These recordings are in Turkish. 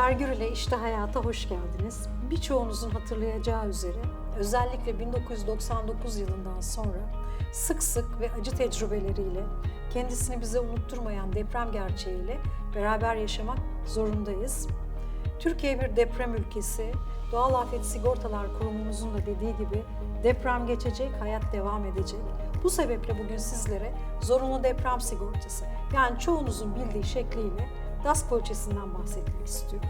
Güler ile İşte Hayata hoş geldiniz. Birçoğunuzun hatırlayacağı üzere özellikle 1999 yılından sonra sık sık ve acı tecrübeleriyle kendisini bize unutturmayan deprem gerçeğiyle beraber yaşamak zorundayız. Türkiye bir deprem ülkesi. Doğal Afet Sigortalar Kurumumuzun da dediği gibi deprem geçecek, hayat devam edecek. Bu sebeple bugün sizlere zorunlu deprem sigortası yani çoğunuzun bildiği şekliyle DAS poliçesinden bahsetmek istiyorum.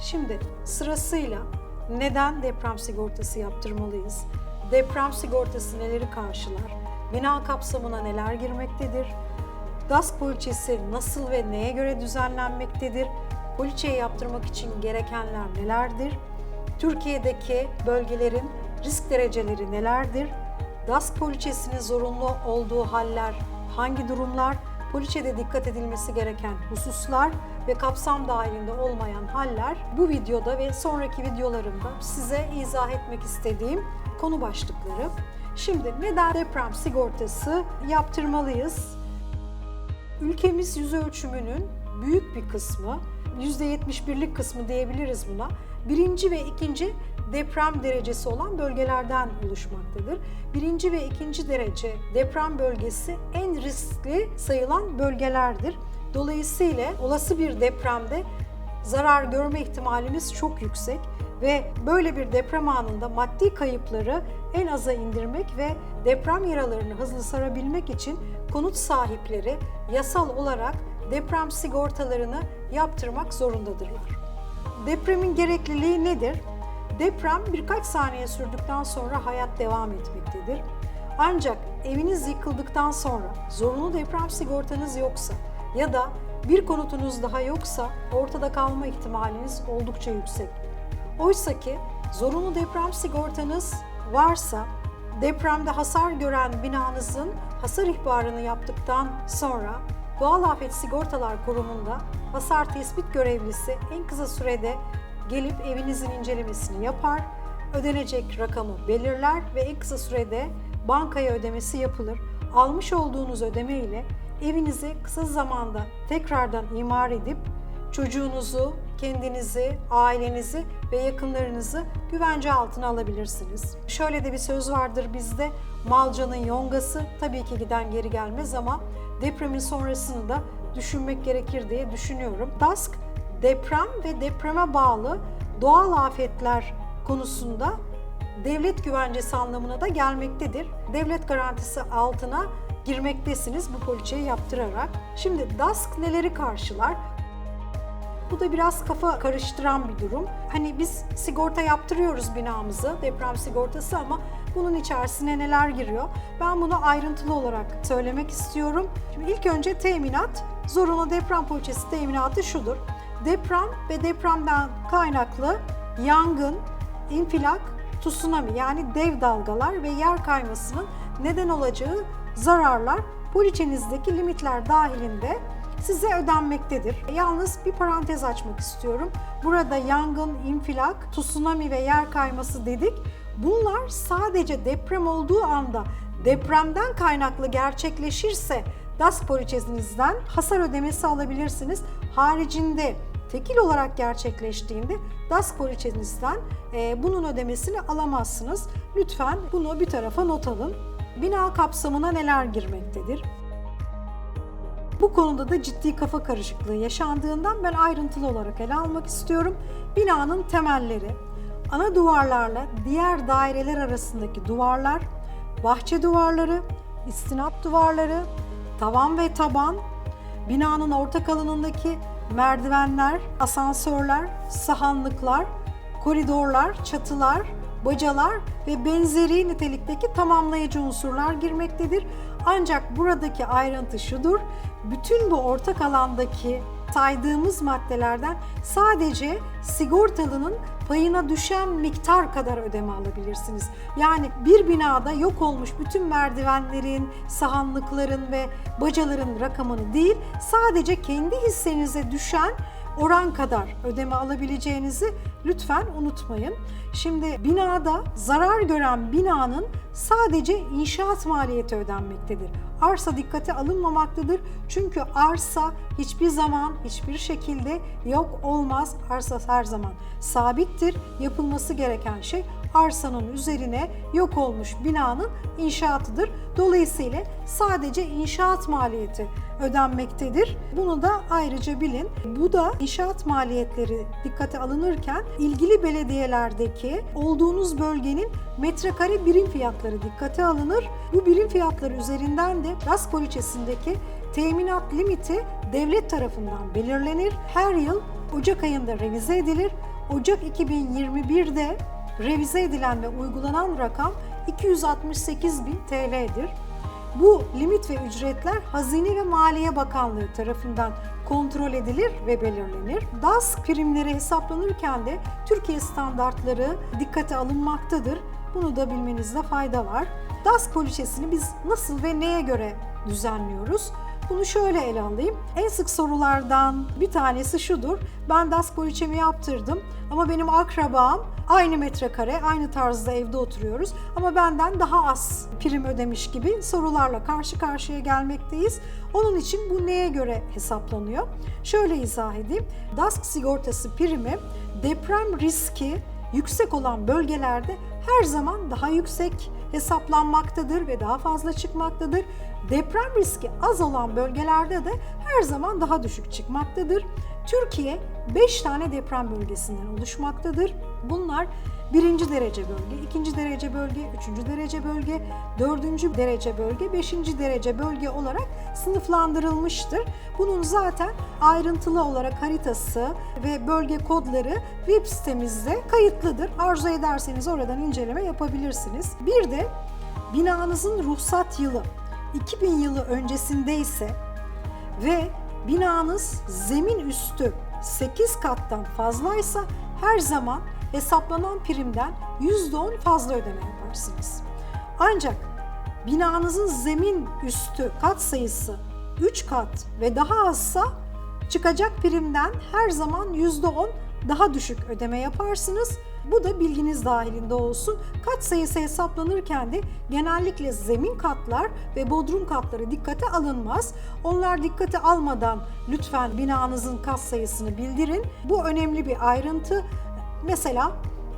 Şimdi sırasıyla neden deprem sigortası yaptırmalıyız? Deprem sigortası neleri karşılar? Bina kapsamına neler girmektedir? DAS poliçesi nasıl ve neye göre düzenlenmektedir? Poliçeyi yaptırmak için gerekenler nelerdir? Türkiye'deki bölgelerin risk dereceleri nelerdir? DAS poliçesinin zorunlu olduğu haller hangi durumlar? Poliçede dikkat edilmesi gereken hususlar ve kapsam dahilinde olmayan haller bu videoda ve sonraki videolarımda size izah etmek istediğim konu başlıkları. Şimdi neden deprem sigortası yaptırmalıyız? Ülkemiz yüz ölçümünün büyük bir kısmı, %71'lik kısmı diyebiliriz buna, birinci ve ikinci deprem derecesi olan bölgelerden oluşmaktadır. Birinci ve ikinci derece deprem bölgesi en riskli sayılan bölgelerdir. Dolayısıyla olası bir depremde zarar görme ihtimalimiz çok yüksek ve böyle bir deprem anında maddi kayıpları en aza indirmek ve deprem yaralarını hızlı sarabilmek için konut sahipleri yasal olarak deprem sigortalarını yaptırmak zorundadırlar. Depremin gerekliliği nedir? Deprem birkaç saniye sürdükten sonra hayat devam etmektedir. Ancak eviniz yıkıldıktan sonra zorunlu deprem sigortanız yoksa ya da bir konutunuz daha yoksa ortada kalma ihtimaliniz oldukça yüksek. Oysa ki zorunlu deprem sigortanız varsa depremde hasar gören binanızın hasar ihbarını yaptıktan sonra Doğal Afet Sigortalar Kurumu'nda hasar tespit görevlisi en kısa sürede gelip evinizin incelemesini yapar, ödenecek rakamı belirler ve en kısa sürede bankaya ödemesi yapılır. Almış olduğunuz ödeme ile evinizi kısa zamanda tekrardan imar edip çocuğunuzu, kendinizi, ailenizi ve yakınlarınızı güvence altına alabilirsiniz. Şöyle de bir söz vardır bizde, malcanın yongası tabii ki giden geri gelmez ama depremin sonrasını da düşünmek gerekir diye düşünüyorum. DASK deprem ve depreme bağlı doğal afetler konusunda devlet güvencesi anlamına da gelmektedir. Devlet garantisi altına girmektesiniz bu poliçeyi yaptırarak. Şimdi DASK neleri karşılar? Bu da biraz kafa karıştıran bir durum. Hani biz sigorta yaptırıyoruz binamızı, deprem sigortası ama bunun içerisine neler giriyor? Ben bunu ayrıntılı olarak söylemek istiyorum. Şimdi ilk önce teminat, zorunlu deprem poliçesi teminatı şudur. Deprem ve depremden kaynaklı yangın, infilak, tsunami yani dev dalgalar ve yer kaymasının neden olacağı zararlar poliçenizdeki limitler dahilinde size ödenmektedir. Yalnız bir parantez açmak istiyorum. Burada yangın, infilak, tsunami ve yer kayması dedik. Bunlar sadece deprem olduğu anda depremden kaynaklı gerçekleşirse DAS poliçenizden hasar ödemesi alabilirsiniz. Haricinde tekil olarak gerçekleştiğinde DAS poliçenizden e, bunun ödemesini alamazsınız. Lütfen bunu bir tarafa not alın. Bina kapsamına neler girmektedir? Bu konuda da ciddi kafa karışıklığı yaşandığından ben ayrıntılı olarak ele almak istiyorum. Binanın temelleri, ana duvarlarla diğer daireler arasındaki duvarlar, bahçe duvarları, istinat duvarları, tavan ve taban, binanın ortak alanındaki merdivenler, asansörler, sahanlıklar, koridorlar, çatılar, bacalar ve benzeri nitelikteki tamamlayıcı unsurlar girmektedir. Ancak buradaki ayrıntı şudur, bütün bu ortak alandaki saydığımız maddelerden sadece sigortalının payına düşen miktar kadar ödeme alabilirsiniz. Yani bir binada yok olmuş bütün merdivenlerin, sahanlıkların ve bacaların rakamını değil, sadece kendi hissenize düşen oran kadar ödeme alabileceğinizi lütfen unutmayın. Şimdi binada zarar gören binanın sadece inşaat maliyeti ödenmektedir. Arsa dikkate alınmamaktadır. Çünkü arsa hiçbir zaman hiçbir şekilde yok olmaz. Arsa her zaman sabittir. Yapılması gereken şey arsanın üzerine yok olmuş binanın inşaatıdır. Dolayısıyla sadece inşaat maliyeti ödenmektedir. Bunu da ayrıca bilin. Bu da inşaat maliyetleri dikkate alınırken ilgili belediyelerdeki olduğunuz bölgenin metrekare birim fiyatları dikkate alınır. Bu birim fiyatları üzerinden de gaz poliçesindeki teminat limiti devlet tarafından belirlenir. Her yıl Ocak ayında revize edilir. Ocak 2021'de revize edilen ve uygulanan rakam 268 bin TL'dir. Bu limit ve ücretler Hazine ve Maliye Bakanlığı tarafından kontrol edilir ve belirlenir. DAS primleri hesaplanırken de Türkiye standartları dikkate alınmaktadır. Bunu da bilmenizde fayda var. DAS poliçesini biz nasıl ve neye göre düzenliyoruz? Bunu şöyle ele alayım. En sık sorulardan bir tanesi şudur. Ben DAS poliçemi yaptırdım ama benim akrabam aynı metrekare, aynı tarzda evde oturuyoruz ama benden daha az prim ödemiş gibi sorularla karşı karşıya gelmekteyiz. Onun için bu neye göre hesaplanıyor? Şöyle izah edeyim. DASK sigortası primi deprem riski yüksek olan bölgelerde her zaman daha yüksek hesaplanmaktadır ve daha fazla çıkmaktadır. Deprem riski az olan bölgelerde de her zaman daha düşük çıkmaktadır. Türkiye 5 tane deprem bölgesinden oluşmaktadır. Bunlar birinci derece bölge, ikinci derece bölge, üçüncü derece bölge, dördüncü derece bölge, beşinci derece bölge olarak sınıflandırılmıştır. Bunun zaten ayrıntılı olarak haritası ve bölge kodları web sitemizde kayıtlıdır. Arzu ederseniz oradan inceleme yapabilirsiniz. Bir de binanızın ruhsat yılı 2000 yılı öncesindeyse ve binanız zemin üstü 8 kattan fazlaysa her zaman hesaplanan primden %10 fazla ödeme yaparsınız. Ancak binanızın zemin üstü kat sayısı 3 kat ve daha azsa çıkacak primden her zaman %10 daha düşük ödeme yaparsınız. Bu da bilginiz dahilinde olsun. Kat sayısı hesaplanırken de genellikle zemin katlar ve bodrum katları dikkate alınmaz. Onlar dikkate almadan lütfen binanızın kat sayısını bildirin. Bu önemli bir ayrıntı. Mesela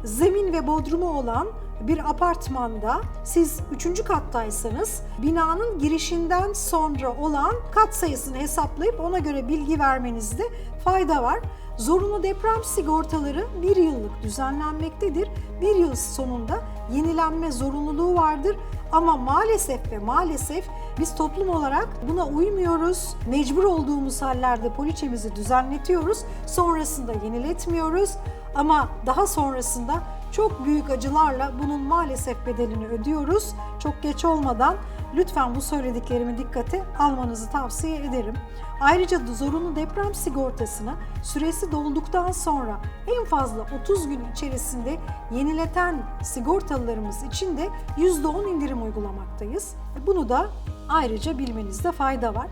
zemin ve bodrumu olan bir apartmanda siz 3. kattaysanız binanın girişinden sonra olan kat sayısını hesaplayıp ona göre bilgi vermenizde fayda var. Zorunlu deprem sigortaları bir yıllık düzenlenmektedir. Bir yıl sonunda yenilenme zorunluluğu vardır. Ama maalesef ve maalesef biz toplum olarak buna uymuyoruz. Mecbur olduğumuz hallerde poliçemizi düzenletiyoruz. Sonrasında yeniletmiyoruz. Ama daha sonrasında çok büyük acılarla bunun maalesef bedelini ödüyoruz. Çok geç olmadan lütfen bu söylediklerimi dikkate almanızı tavsiye ederim. Ayrıca zorunlu deprem sigortasını süresi dolduktan sonra en fazla 30 gün içerisinde yenileten sigortalılarımız için de %10 indirim uygulamaktayız. Bunu da ayrıca bilmenizde fayda var.